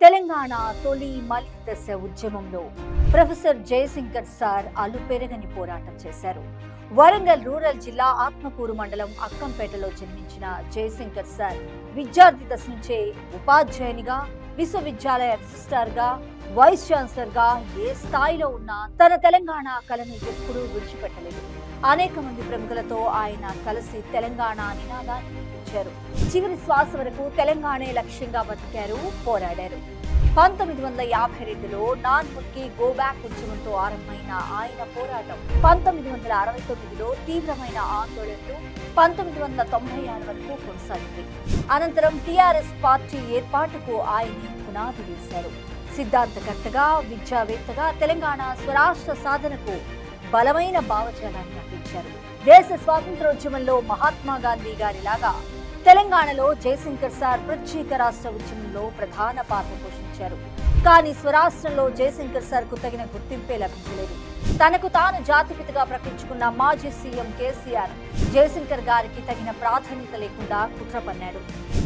తెలంగాణ తొలి మలి దశ ఉద్యమంలో ప్రొఫెసర్ జయశంకర్ సార్ అలుపెరగని పోరాటం చేశారు. వరంగల్ రూరల్ జిల్లా ఆత్మకూరు మండలం అక్కంపేటలో జన్మించిన జయశంకర్ సార్ విద్యార్థి దశ నుంచే ఉపాధ్యాయునిగా విశ్వవిద్యాలయ రిజిస్ట్రార్గా వైస్ ఛాన్సలర్గా ఏ స్థాయిలో ఉన్నా తన తెలంగాణ కళను ఎప్పుడూ విడిచిపెట్టలేదు. అనేక మంది ప్రముఖులతో ఆయన కలిసి తెలంగాణ నినాదాన్ని ఇచ్చారు. చివరి శ్వాస వరకు తెలంగాణే లక్ష్యంగా బతికారు పోరాడారు. పంతొమ్మిది వందల యాభై రెండులో నాన్ ముక్కి గో బ్యాక్ ఉద్యమంతో ఆరంభమైన ఆయన పోరాటం పంతొమ్మిది వందల అరవై తొమ్మిదిలో తీవ్రమైన ఆందోళనలు పంతొమ్మిది వందల తొంభై ఆరు వరకు కొనసాగింది. అనంతరం టీఆర్ఎస్ పార్టీ ఏర్పాటుకు ఆయన పునాది వేశారు. సిద్ధాంతకర్తగా విద్యావేత్తగా తెలంగాణ స్వరాష్ట్ర సాధనకు బలమైన భావజాలాన్ని అందించారు. దేశ స్వాతంత్రోద్యమంలో మహాత్మా గాంధీ గారిలాగా తెలంగాణలో జయశంకర్ సార్ ప్రత్యేక రాష్ట్ర ఉద్యమంలో ప్రధాన పాత్ర పోషించారు. కానీ స్వరాష్ట్రంలో జయశంకర్ సార్కు తగిన గుర్తింపే లభించలేదు. తనకు తాను జాతిపితగా ప్రకటించుకున్న మాజీ సీఎం కేసీఆర్ జయశంకర్ గారికి తగిన ప్రాధాన్యత లేకుండా కుట్ర పన్నాడు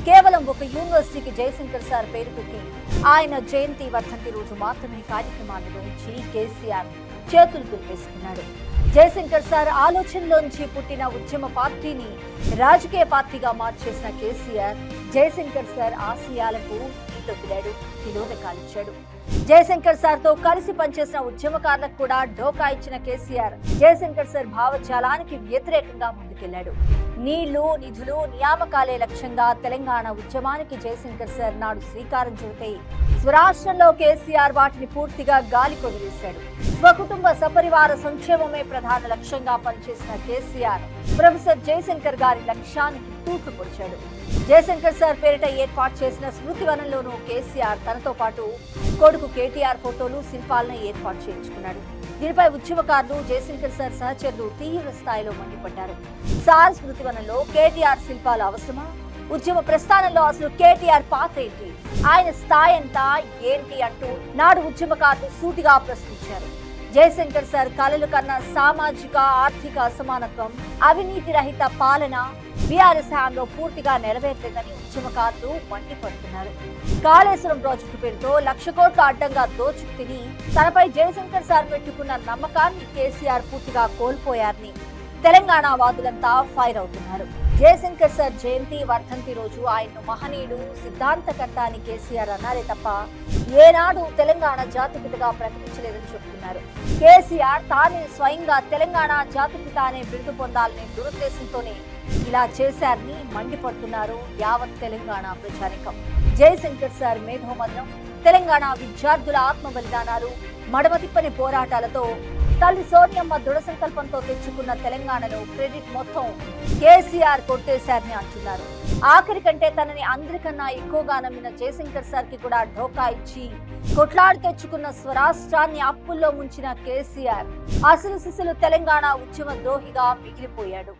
కేవలం ఒక యూనివర్సిటీకి జయశంకర్ సార్ పేరు పెట్టి ఆయన జయంతి వర్ధంతి రోజు మాత్రమే కార్యక్రమాన్ని నిర్వహించి కేసీఆర్ చేతులు దులిపేసుకున్నాడు. జయశంకర్ సార్ ఆలోచనలోంచి పుట్టిన ఉద్యమ పార్టీని రాజకీయ పార్టీగా మార్చేసిన కేసీఆర్ జయశంకర్ సార్ ఆశయాలకు తొక్కిడాడు తిలోదకాలిచ్చాడు జయశంకర్ సార్తో కలిసి పనిచేసిన ఉద్యమకారులకు కూడా ఢోకా ఇచ్చిన కేసీఆర్ జయశంకర్ సార్ భావజాలానికి వ్యతిరేకంగా ముందుకెళ్ళాడు. నీళ్ళు నిధులు నియామకాలే లక్ష్యంగా తెలంగాణ ఉద్యమానికి జయశంకర్ సార్ నాడు శ్రీకారం చూపితే స్వరాష్ట్రంలో కేసీఆర్ వాటిని పూర్తిగా గాలి కొదిలేశాడు. స్వకుటుంబ సపరివార సంక్షేమమే ప్రధాన లక్ష్యంగా పనిచేసిన కేసీఆర్ ప్రొఫెసర్ జయశంకర్ గారి లక్ష్యానికి తూట్లు పొడిచాడు. జయశంకర్ సార్ పేరిట ఏర్పాటు చేసిన స్మృతి వనంలోనూ కేసీఆర్ తనతో పాటు కొడుకు కేటీఆర్ ఫోటోలు శిల్పాలను ఏర్పాటు చేయించుకున్నాడు. దీనిపై ఉద్యమకారులు జయశంకర్ సార్ సహచరులు తీవ్ర స్థాయిలో మండిపడ్డారు. సార్ స్మృతివనంలో కేటీఆర్ శిల్పాలు అవసరమా? ఉద్యమ ప్రస్థానంలో అసలు కేటీఆర్ పాత్ర ఏంటి? ఆయన స్థాయి ఎంత? ఏంటి అంటూ నాడు ఉద్యమకారులు సూటిగా ప్రశ్నించారు. జయశంకర్ సార్ కలలు కన్న సామాజిక ఆర్థిక అసమానత్వం అవినీతి రహిత పాలన బీఆర్ఎస్ హయాంలో పూర్తిగా నెరవేర్లేదని ఉద్యమకారులు మండిపడుతున్నారు. కాళేశ్వరం ప్రాజెక్టు పేరుతో లక్ష కోట్ల అడ్డంగా దోచుకు తిని తనపై జయశంకర్ సార్ పెట్టుకున్న నమ్మకాన్ని కేసీఆర్ పూర్తిగా కోల్పోయారని తెలంగాణ వాదులంతా ఫైర్ అవుతున్నారు. జయశంకర్ సార్ జయంతి వర్ధంతి రోజు ఆయన్ను మహనీయుడు సిద్ధాంతకర్త అని కేసీఆర్ అన్నారే తప్ప ఏనాడు తెలంగాణ జాతిపితగా ప్రకటించలేదని చెబుతున్నారు. కేసీఆర్ తానే స్వయంగా తెలంగాణ జాతిపిత అనే బిరుదు పొందాలనే దురుద్దేశంతోనే ఇలా చేశారని మండిపడుతున్నారు యావత్ తెలంగాణ ప్రజానికం. జయశంకర్ సార్ మేధోమదనం తెలంగాణ విద్యార్థుల ఆత్మ బలిదానాలు మడమతిప్పని పోరాటాలతో తల్లి సోనియమ్మ దృఢ సంకల్పంతో తెచ్చుకున్న తెలంగాణలో క్రెడిట్ మొత్తం కేసీఆర్ కొట్టేశారని అంటున్నారు. ఆఖరి కంటే తనని అందరికన్నా ఎక్కువగా నమ్మిన జయశంకర్ సార్కి కూడా ఢోకా ఇచ్చి కొట్లాడి తెచ్చుకున్న స్వరాష్ట్రాన్ని అప్పుల్లో ముంచిన కేసీఆర్ అసలు సిసలు తెలంగాణ ఉద్యమ ద్రోహిగా మిగిలిపోయాడు.